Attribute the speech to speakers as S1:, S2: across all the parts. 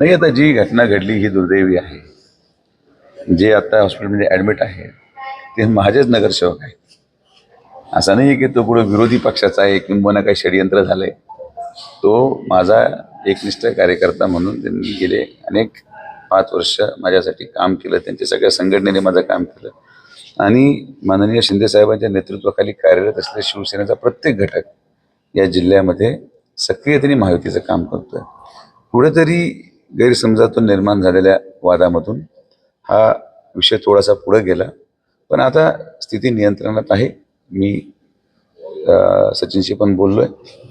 S1: नाही आता जी घटना घडली ही दुर्दैवी आहे. जे आता हॉस्पिटलमध्ये ॲडमिट आहे ते माझेच नगरसेवक आहेत. असं नाही की तो पुढे विरोधी पक्षाचा आहे किंबहुना काही षडयंत्र आहे तो माझा एकनिष्ठ कार्यकर्ता म्हणून त्यांनी गेले अनेक पाच वर्ष माझ्यासाठी काम केलं त्यांच्या सगळ्या संघटनेने माझं काम केलं. आणि माननीय शिंदेसाहेबांच्या नेतृत्वाखाली कार्यरत असलेल्या शिवसेनेचा प्रत्येक घटक या जिल्ह्यामध्ये सक्रियतेने महायुतीचं काम करतोय. कुठेतरी गैरसमजातून निर्माण झालेल्या वादामधून हा विषय थोडासा पुढे गेला. पण आता स्थिती नियंत्रणात आहे. मी सचिनशी पण बोललो आहे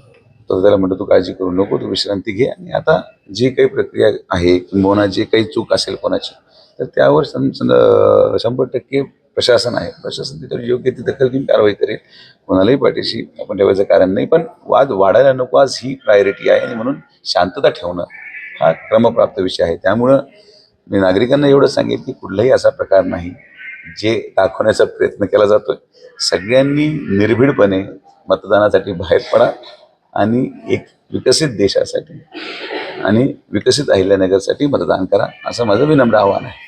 S1: तर त्याला म्हणतो तू काळजी करू नको तू विश्रांती घे. आणि आता जी काही प्रक्रिया आहे किंबहुना जी काही चूक असेल कोणाची तर त्यावर सम शंभर टक्के प्रशासन आहे. प्रशासन त्याच्यावर योग्य ती दखल घेऊन कारवाई करेल. कोणालाही पाठीशी आपण ठेवायचं कारण नाही पण वाद वाढायला नको. आज ही प्रायोरिटी आहे आणि म्हणून शांतता ठेवणं हा क्रमप्राप्त विषय आहे. त्यामुळं मी नागरिकांना एवढं सांगेन की कुठलाही असा प्रकार नाही जे दाखवण्याचा प्रयत्न केला जातोय. सगळ्यांनी निर्भीडपणे मतदानासाठी बाहेर पडा आणि एक विकसित देशासाठी आणि विकसित अहिल्यानगरसाठी मतदान करा असं माझं विनम्र आव्हान आहे.